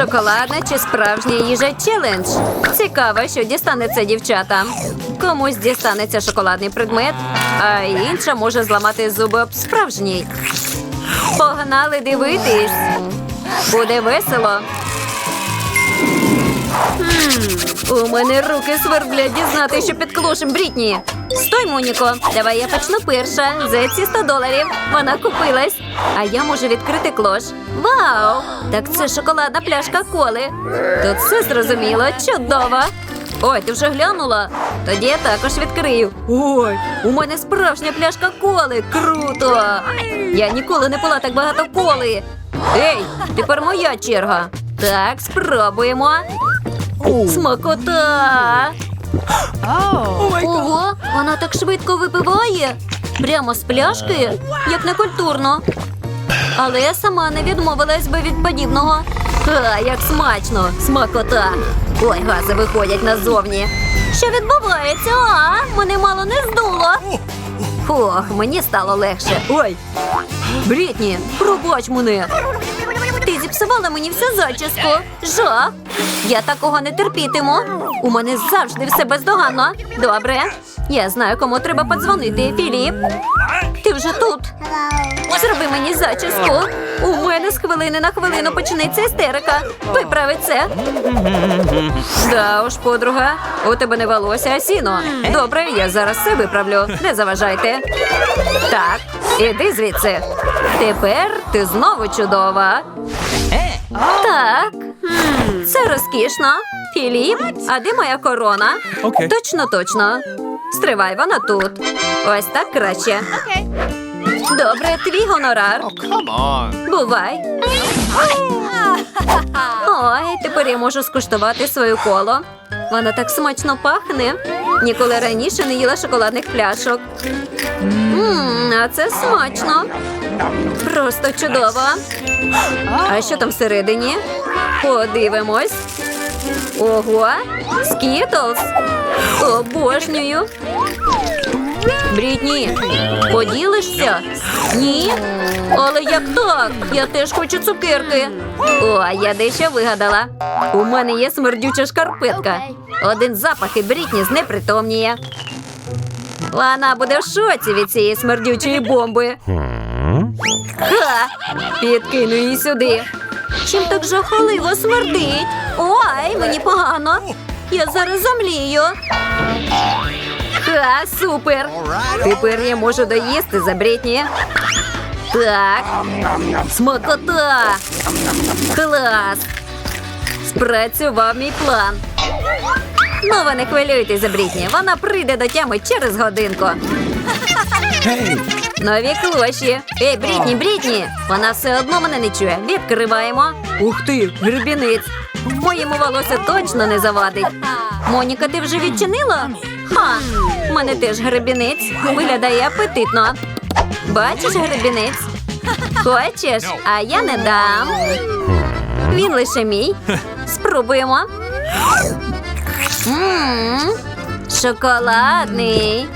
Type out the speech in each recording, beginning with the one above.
Шоколадна чи справжня їжа челендж. Цікаво, що дістанеться дівчатам. Комусь дістанеться шоколадний предмет, а інша може зламати зуби об справжній. Погнали дивитись. Буде весело. У мене руки сверблять дізнати, що під клошем Брітні. Стой, Моніко, давай я почну перша. За ці 100 доларів. Вона купилась. А я можу відкрити клош. Вау! Так це шоколадна пляшка коли. Тут все зрозуміло, чудово. Ой, ти вже глянула? Тоді я також відкрию. Ой, у мене справжня пляшка коли. Круто! Я ніколи не пила так багато коли. Ей, тепер моя черга. Так, спробуємо. Смакота! Ого, вона так швидко випиває. Прямо з пляшки, як не культурно. Але я сама не відмовилась би від подібного. Ха, як смачно, смакота. Ой, гази виходять назовні. Що відбувається? А, мене мало не здуло. Фух, мені стало легше. Ой. Брітні, пробач мене. Зіпсувала мені всю зачіску. Жах. Я такого не терпітиму. У мене завжди все бездоганно. Добре. Я знаю, кому треба подзвонити. Філіп. Ти вже тут. Зроби мені зачіску. У мене з хвилини на хвилину почнеться істерика. Виправи це. Да уж, подруга. У тебе не волосся, а сіно. Добре, я зараз все виправлю. Не заважайте. Так, іди звідси. Тепер ти знову чудова. Це розкішно. Філіп, а де моя корона? Окей. Точно, точно. Стривай, вона тут. Ось так краще. Добре, твій гонорар. Come on. Бувай. Ой, тепер я можу скуштувати свою коло. Вона так смачно пахне. Ніколи раніше не їла шоколадних пляшок. Мм, а це смачно. Просто чудово. А що там всередині? Подивимось. Ого, скітлс. Обожнюю. Брітні, поділишся? Ні? Але як так? Я теж хочу цукерки. О, я дещо вигадала. У мене є смердюча шкарпетка. Один запах і Брітні знепритомніє. Вона буде в шоці від цієї смердючої бомби. Ха! Підкину її сюди. Чим так жахливо смердить? Ой, мені погано. Я зараз замлію. Ха, супер! Тепер я можу доїсти за Брітні. Так. Смакота! Клас! Спрацював мій план. Ну, ви не хвилюйтесь за Брітні. Вона прийде до тями через годинку. Нові клоші. Ей, Брітні, Брітні! Вона все одно мене не чує. Відкриваємо. Ух ти, гребінець. Моєму волосся точно не завадить. Моніка, ти вже відчинила? Ха, в мене теж гребінець. Виглядає апетитно. Бачиш гребінець? Хочеш? А я не дам. Він лише мій. Спробуємо. Мм, шоколадний.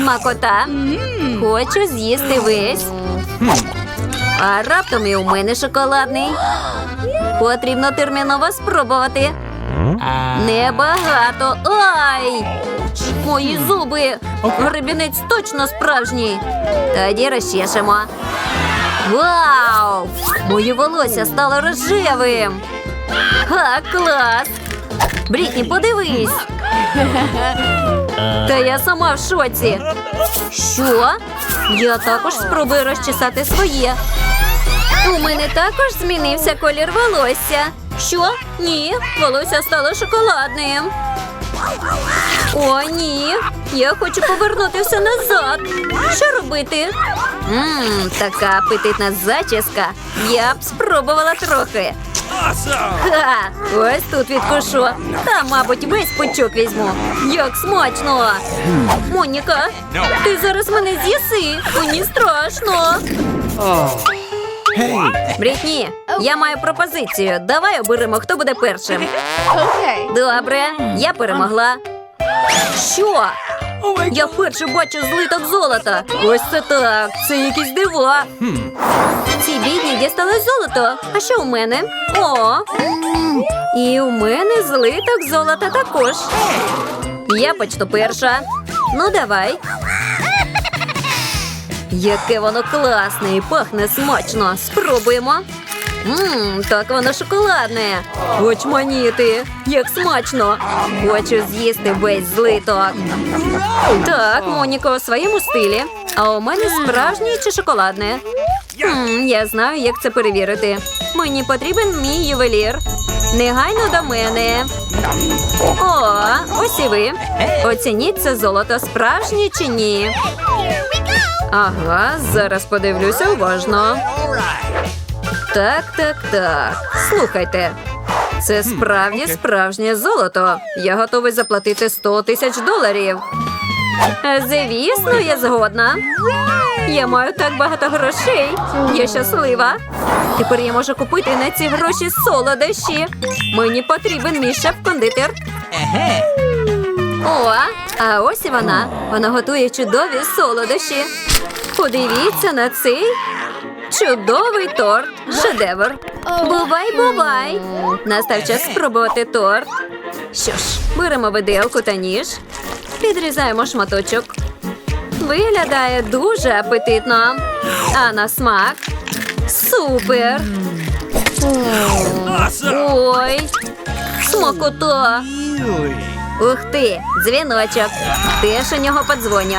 Смакота. Хочу з'їсти весь. А раптом і у мене шоколадний. Потрібно терміново спробувати. Небагато. Ай! Мої зуби! Гребінець точно справжній. Тоді розчешемо. Вау! Моє волосся стало рожевим. Ха, клас! Брітні, подивись. Та я сама в шоці. Що? Я також спробую розчесати своє. У мене також змінився колір волосся. Що? Ні, волосся стало шоколадним. О, ні. Я хочу повернути все назад. Що робити? Мм, така апетитна зачіска. Я б спробувала трохи. Ха! Ось тут відкушу. Та, мабуть, весь пучок візьму. Як смачно! Моніка, ти зараз мене з'їси. Мені страшно. Брітні, я маю пропозицію. Давай оберемо, хто буде першим. Добре, я перемогла. Що? Я вперше бачу злиток золота. Ось це так. Це якісь дива. Ці бідні дістали золото. А що у мене? О! І у мене злиток золота також. Я почну перша. Ну, давай. Яке воно класне і пахне смачно. Спробуємо. Ммм, так воно шоколадне. Очманіти, як смачно. Хочу з'їсти весь злиток. Так, Моніка у своєму стилі. А у мене справжнє чи шоколадне? Хм, я знаю, як це перевірити. Мені потрібен мій ювелір. Негайно до мене. О, ось і ви. Оцініть це золото справжнє чи ні. Ага, зараз подивлюся уважно. Так, так, так. Слухайте. Це справді справжнє золото. Я готовий заплатити 100 тисяч доларів. Звісно, я згодна. Я маю так багато грошей. Я щаслива. Тепер я можу купити на ці гроші солодощі. Мені потрібен мій шеф-кондитер. О, а ось і вона. Вона готує чудові солодощі. Подивіться на цей чудовий торт. Шедевр. Бувай, бувай. Настав час спробувати торт. Що ж, беремо виделку та ніж. Підрізаємо шматочок. Виглядає дуже апетитно. А на смак. Супер. Ой, смакота. Ух ти, дзвіночок. Теж у нього подзвоню.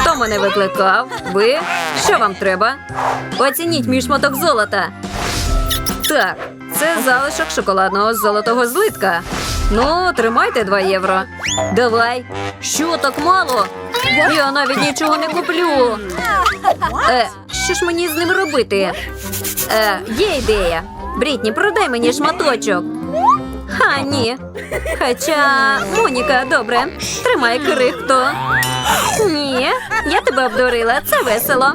Хто мене викликав? Ви? Що вам треба? Оцініть мій шматок золота. Так, це залишок шоколадного золотого злитка. Ну, тримайте 2 євро. Давай. Що так мало? Я навіть нічого не куплю. Е, що ж мені з ним робити? Е, є ідея. Брітні, продай мені шматочок. Ха, ні. Хоча, Моніка, добре, тримай крихту. Ні, я тебе обдурила, це весело.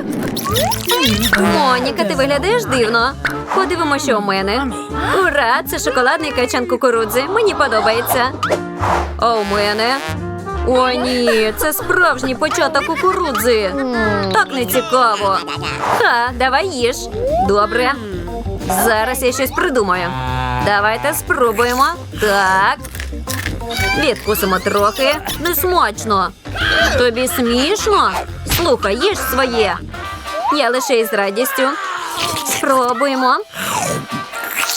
Моніка, ти виглядаєш дивно. Подивимо, що у мене. Ура! Це шоколадний качан кукурудзи. Мені подобається. А у мене. О, ні, це справжній початок кукурудзи. Так не цікаво. Ха, давай їж. Добре. Зараз я щось придумаю. Давайте спробуємо. Так. Відкусимо трохи. Несмачно. Тобі смішно? Слухай, їж своє. Я лише із радістю. Спробуємо.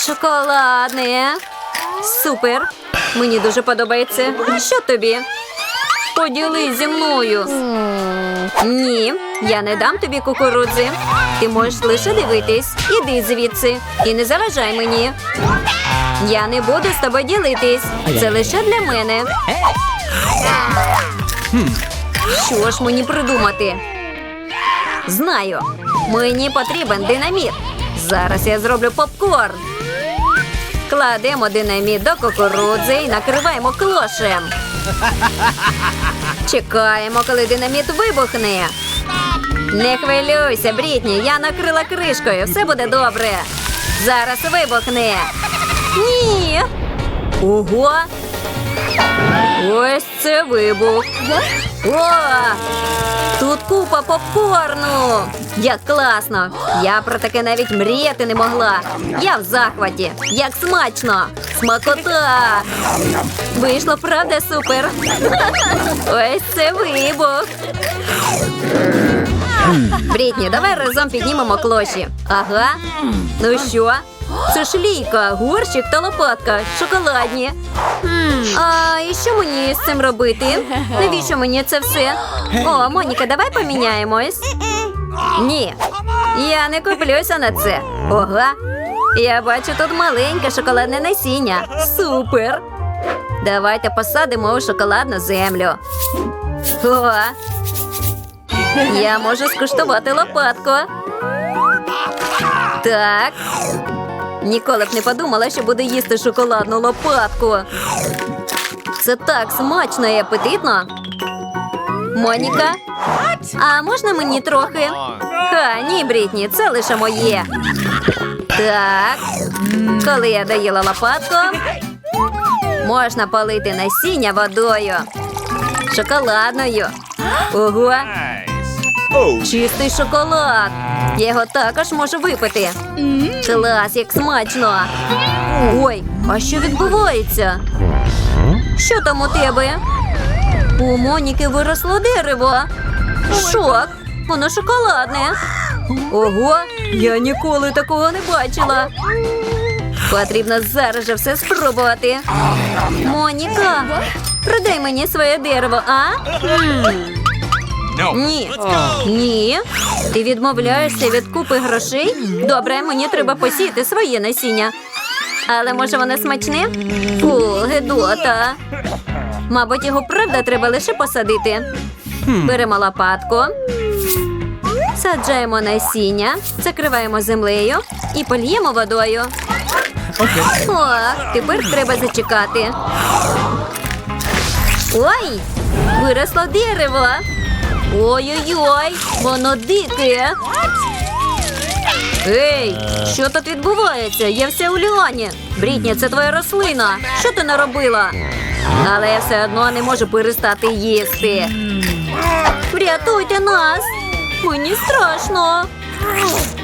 Шоколадне. Супер. Мені дуже подобається. Що тобі? Поділись зі мною. Ні, я не дам тобі кукурудзи. Ти можеш лише дивитись. Іди звідси і не заважай мені. Я не буду з тобою ділитись. Це лише для мене. Що ж мені придумати? Знаю, мені потрібен динаміт. Зараз я зроблю попкорн. Кладемо динаміт до кукурудзи і накриваємо клошем. Чекаємо, коли динаміт вибухне. Не хвилюйся, Брітні, я накрила кришкою, все буде добре. Зараз вибухне. Ні. Ого. Ось це вибух. О! Тут купа попкорну. Як класно! Я про таке навіть мріяти не могла. Я в захваті. Як смачно! Смакота! Вийшло, правда, супер. Ось це вибух. Брітні, давай разом піднімемо клоші. Ага. Ну що? Це ж лійка, горщик та лопатка. Шоколадні. А і що мені з цим робити? Навіщо мені це все? О, Моніка, давай поміняємось. Ні, я не куплюся на це. Ога. Я бачу тут маленьке шоколадне насіння. Супер. Давайте посадимо у шоколадну землю. О, я можу скуштувати лопатку. Так. Ніколи б не подумала, що буду їсти шоколадну лопатку. Це так смачно і апетитно. Моніка, а можна мені трохи? Ха, ні, Брітні, це лише моє. Так, коли я доїла лопатку, можна полити насіння водою. Шоколадною. Ого, чистий шоколад. Я його також можу випити. Клас, як смачно. Ой, а що відбувається? Що там у тебе? У Моніки виросло дерево. Шок. Воно шоколадне. Ого, я ніколи такого не бачила. Потрібно зараз же все спробувати. Моніка, продай мені своє дерево, а? Ні. Ні. Ти відмовляєшся від купи грошей? Добре, мені треба посіяти своє насіння. Але може воно смачне? Фу, гедота. Мабуть, його правда треба лише посадити. Беремо лопатку, саджаємо насіння, закриваємо землею і польємо водою. О, тепер треба зачекати. Ой, виросло дерево. Ой-ой-ой, воно дике. Ей, що тут відбувається? Я вся у льоні. Брітні, це твоя рослина. Що ти наробила? Але я все одно не можу перестати їсти. Врятуйте нас! Мені страшно.